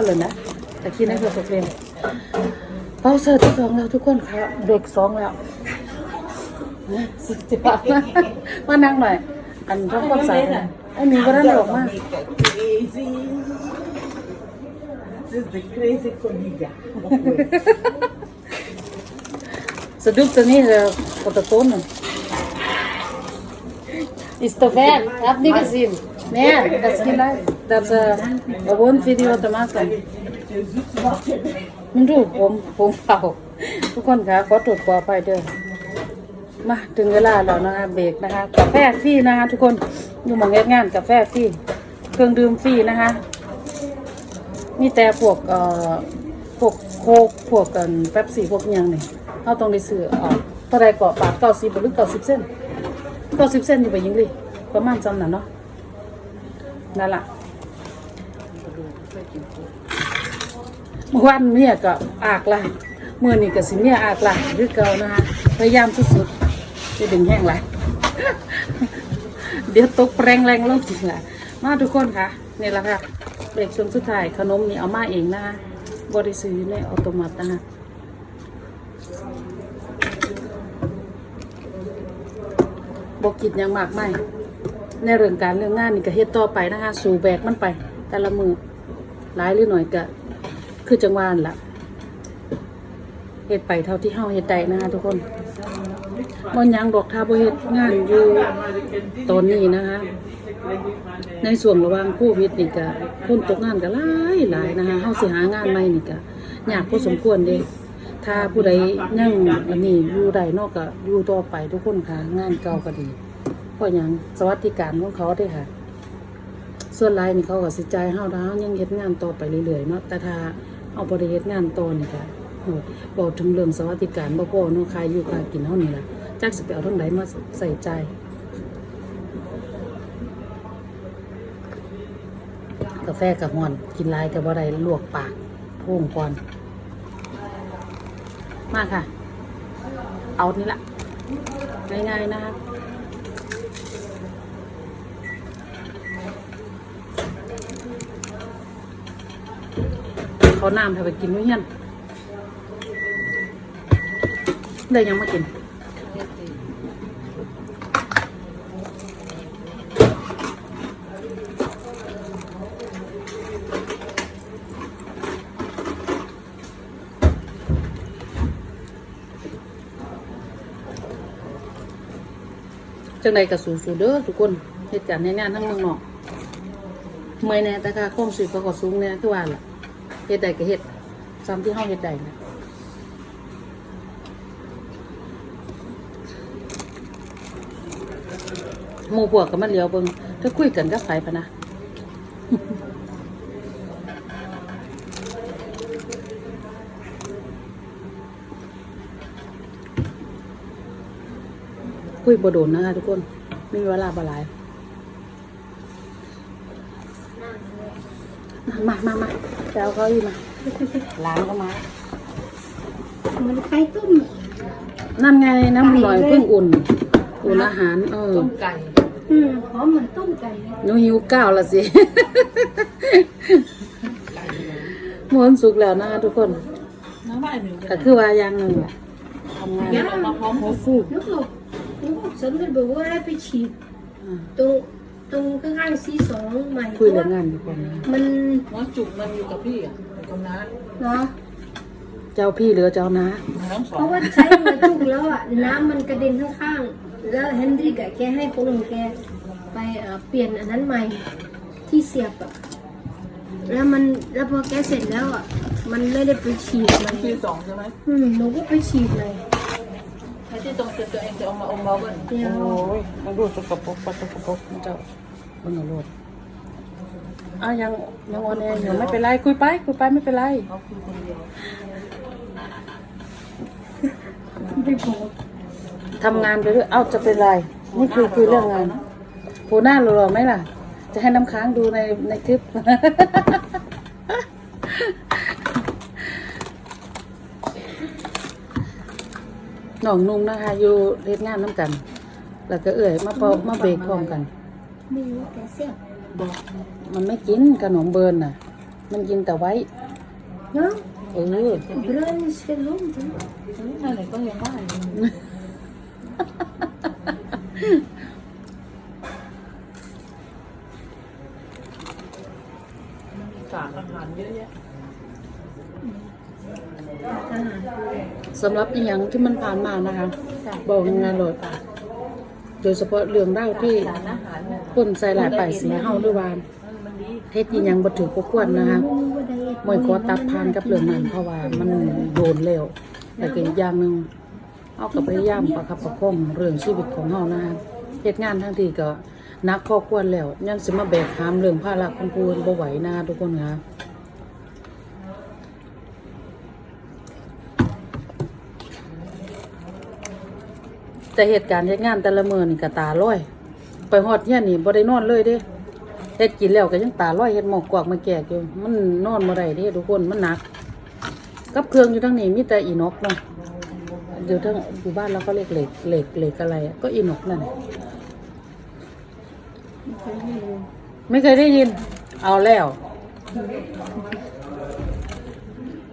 กันเลยนะแต่คิดในเพื่อสเพลงเปาเซอร์ที่สองแล้วทุกคนครับเบรกสองแล้วนะสุดยอดมากมานั่งหน่อย อันท้องความสนะไอ้มีก็ได้หลอกมาก crazy this is the crazy colleague สะดุกตัวนี้จะกดตะโกนน่อย Is the van ab nie gesehen? Nee, das ist live. Das äh, one video จะมากันมันดูผมผมเป่าทุกคนคะขอตรวจขอไปเด้อมาถึงเวลาแล้วนะคะเบรกนะคะกาแฟฟรีนะคะทุกคนอยู่หมองเฮ็ดงานกาแฟฟรีเครื่องดื่มฟรีนะคะมีแต่พวกเอ่อพวกโคกพวกกันแป๊บซี่พวกยังนี่เราต้องได้ซื้อเอ่อเท่าไรก็บาทเก้าสิบหรือเก้าสิบเส้นเก้าสิบเส้นอยู่ไปยิงเลยประมาณจำนั้นเนาะนั่นล่ะ เมื่อวานเนี่ยก็อากลายเมื่อนี้ก็สิเนี่ยอากลายหรือเก่านะคะพยายามสุดๆจะดึงแห้งไหลายเดี๋ยวตกแรงแรงลงจริงละมาทุกคนค่ะนี่แหละค่ะเบรกช่วงสุดท้ายขนมนี่เอามาเองนะคะบริสุทธิ์อยู่ในออโตมัตินะคะบอกกิจยังมากไม่ในเรื่องการเรื่องงานนี่ก็เฮ็ดต่อไปนะคะ สู่แบกมันไป แต่ละมือหลายหรือหน่อยก็ คือจังหวานละเฮ็ดไปเท่าที่เฮาเฮ็ดได้นะคะทุกคนบ่หยังดอกถ้าบ่เฮ็ดงานอยู่ตอนนี้นะคะในส่วนระหว่างโควิดนี่ก็คนตกงานก็หลายหลายนะคะเฮาสิหางานใหม่นี่ก็ยากพอสมควรเด้ถ้าผู้ใดยังอันนี้อยู่ได้เนอกก็อยู่ต่อไปทุกคนค่ะ งานเก่าก็ดีเพราะยังสวัสดิการของเขาเด้ค่ะ ส่วนหลายนี่เขาก็สิใจ่ายเฮาแล้วเฮายังเฮ็ดงานต่อไปเรื่อยๆเนาะแต่ถ้า เฮาบ่ได้เฮ็ดงานต่อนี่ก็โอ้บอกถึงเรื่องสวัสดิการบ่พอเนาะค่าอยู่คากินเฮานี่ล่ะจักสิไปเอาทางใดมาใส่ใจกาแฟกับหอน กินลายกับบ่ได้ลวกปากพุ่งก่อน มากค่ะ เอานี่ละง่ายๆนะคะเขา น้ำให้ไปกินด้วยเฮียนได้ยังมากินจังใดกับสูสูเด้อทุกคนเหตุการณ์ในงานทั้งเมืองนอกเมื่อยแน่แต่ค่าคงสิเขาก็สูงแน่คือว่าล่ะ เฮ็ดใดก็เฮ็ดซ้ำที่เฮาเฮ็ดได้นะหมู่พวกก็มาเลียวเบิ่งถ้าคุยกันกับไผพะนะคุยบ่โดนนะคะทุกคนไม่มีเวลาบหลาย มามามาแปเอาเขาอยู่มาหลานก็มามันไข่ต้มนั่นไงน้ำหน่อยเพิ่งอุ่น อุ่นอาหาร เออต้มไก่อืมหอมเหมือนต้มไก่เลยหนูหิวก้าวละสิหมวนสุกแล้วนะคะทุกคนน้ำมันหนึ่งก็คือว่าอย่างหนึ่งแหละทำงานเดี๋ยวเรามาพร้อมหัวฟูแล้วก็แล้วก็ฉันเลยบอกว่าให้ไปฉีดอ่าตรง ตรงข้างๆซีสองใหม่คุยเรื่องงานอยู่คนนะมันน้องจุกมันอยู่กับพี่อะอยู่กับน้าเนาะเจ้าพี่หรือเจ้านะน้องสอเพงราะว่าใช้มาจุกแล้วอะ น้ำมันกระเด็นข้างๆ แล้วเฮนรี่กับแกให้คนของแกไปเอ่อเปลี่ยนอันนั้นใหม่ที่เสียบอะ แล้วมันแล้วพอแกเสร็จแล้วอะ มันไม่ได้ไปฉีดเลยพี่สองใช่ไหมอืมหนูก็ไปฉีดเลยไอ้ที่ตรงจุดตัวเองจะเอามาอมเบาเบิ้ลเดี๋ยวโอ้ยมันดูสกปรกปะสกปรกมันเจ้า เบิ่งเอาโลดอ้าวยังยังอ่อนแออยู่ไม่เป็นไรคุยไปคุยไปไม่เป็นไรเขาคือคนเดียวไม่พอทำงานไปด้วยเอ้าจะเป็นไรนี่คือคือเรื่องงานโผล่หน้าหล่อๆไหมล่ะ จะให้น้ำค้างดูในในคลิปหน่องนุ่งนะคะอยู่เฮ็ดงานน้ำกัน แล้วก็เอื่อยมาพอมาเบรกพร้อมกัน ไม่รู้แกเสียบบอกมันไม่กินขนมเบิร์นน่ะ มันกินแต่ไว้ Ja, เออ bröd is geloopt. hè. อะไรก็ยังได้อยู่มันมีสารอาหารเยอะแยะสำหรับอีหยังที่มันผ่านมานะคะ บอกยังไงโหลด โดยเฉพาะเรื่องเล่าที่สารอาหายคนใส่หลายไปเสียเฮาด้วยวานมันเฮ็ดอีหยังบ่ถือบ่ควรนะคะมวยขอตัดผ่านกับเรื่องนั้นเพราะว่ามันโดนแล้วแต่ก็อีกอย่างหนึงเฮาก็พยายามประคับประคองเรื่องชีวิตของเฮานะคะเฮ็ดงานทั้งทีก็นักพอควรแล้วยังสิมาแบกหามเรื่องภาระของผู้อื่นบ่ไหวนะคะทุกคนค่ะ แต่เหตุการณ์เหตุงานแต่ละมือนี่ก็ตาลอยไปฮอดเฮียนี่บ่ได้นอนเลยเด้เฮ็ดกินแล้วก็ยังตาลอยเฮ็ดหมอกกวากมาแกกอยู่มันนอนบ่ได้เด้ทุกคนมันหนัก กับเครื่องอยู่ทั้งนี้มีแต่อีนอกเนาะเดี๋ยวทั้งอยู่บ้านเราก็เรียกเหล็กเหล็กเหล็กอะไรก็อีนอกนั่นไม่เคยได้ยิน เอาแล้ว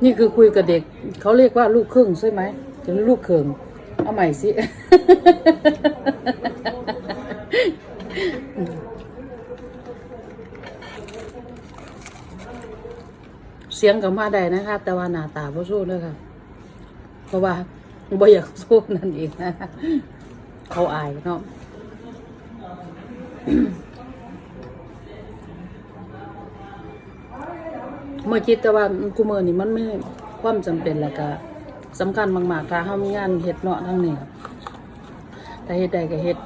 นี่คือคุยกับเด็ก เขาเรียกว่าลูกครึ่งใช่ไหมหรือลูกเขิง เอาใหม่สิ เสียงกับมาได้นะคะ แต่ว่าหน้าตาบ่สู้เด้อค่ะ เพราะว่าบ่อยากสู้นั่นเองนะเขาอายเนาะเมื่อคิดแต่ว่ากูเมือนี่มันไม่ความจำเป็นแล้วก็ สำคัญมากๆถ้าเฮามีงานเฮ็ดเนาะทั้งนี้ถ้าเฮ็ดได้ก็เฮ็ด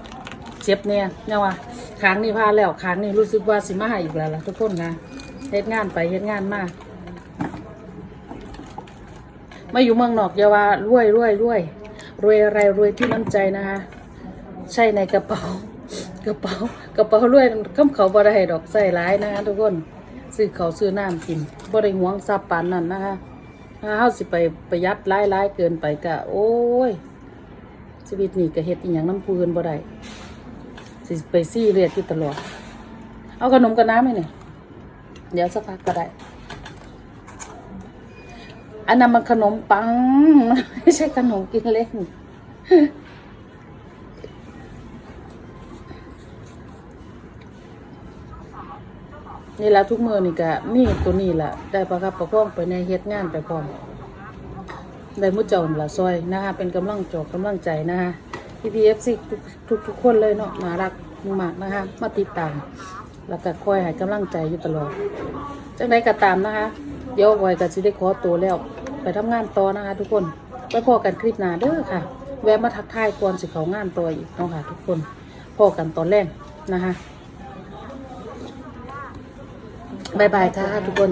เจ็บเนี่ยเนี่ยว่าครั้งนี้พาแล้วครั้งนี้รู้สึกว่าสิมาอีกแล้วล่ะทุกคนนะเฮ็ดงานไปเฮ็ดงานมามาอยู่เมืองนอกอย่าว่ารวยรวยรวยรวยอะไรรวยที่น้ำใจนะคะใช่ในกระเป๋ากระเป๋ากระเป๋ารวยคำเขาบ่ได้ดอกใส่ร้ายนะคะทุกคนซื้อเขาซื้อน้ำกินบ่ได้หวงทรัพย์ปานนั้นนะคะ ถ้าเฮาสิไปประหยัดร้ายๆเกินไปก็โอ้ยชีวิตนี่ก็เฮ็ดอีหยังน้ำพูนบ่ได้สิไปซี่เรียดอยู่ตลอด เอาขนมกับน้ำให้หน่ยเดี๋ยวสักพักก็ได้ อันนั้นมันขนมปัง ไม่ใช่ขนมกินเล่น นี่ละทุกมือนี่ก็มีตัวนี้ละได้ประคับประคองไปในเฮ็ดงานไปพร้อมได้มุดเจ้าหั่นละซอยนะคะเป็นกำลังจอกกำลังใจนะคะพี่พีเอฟซีทุกทุกคนเลยเนาะนารักมากนะคะมาติดตาม แล้วก็คอยให้กำลังใจอยู่ตลอดจังไดก็ตามนะคะ เดี๋ยวไว้ก็สิได้ขอตัวแล้ว ไปทำงานต่อนะคะ ทุกคนไปพอกันคลิปหน้าเด้อค่ะ แวะมาทักทายก่อนสิเขางานต่ออีกเนาะค่ะ ทุกคนพอกันตอนแรกนะคะ บายบายค่ะทุกคน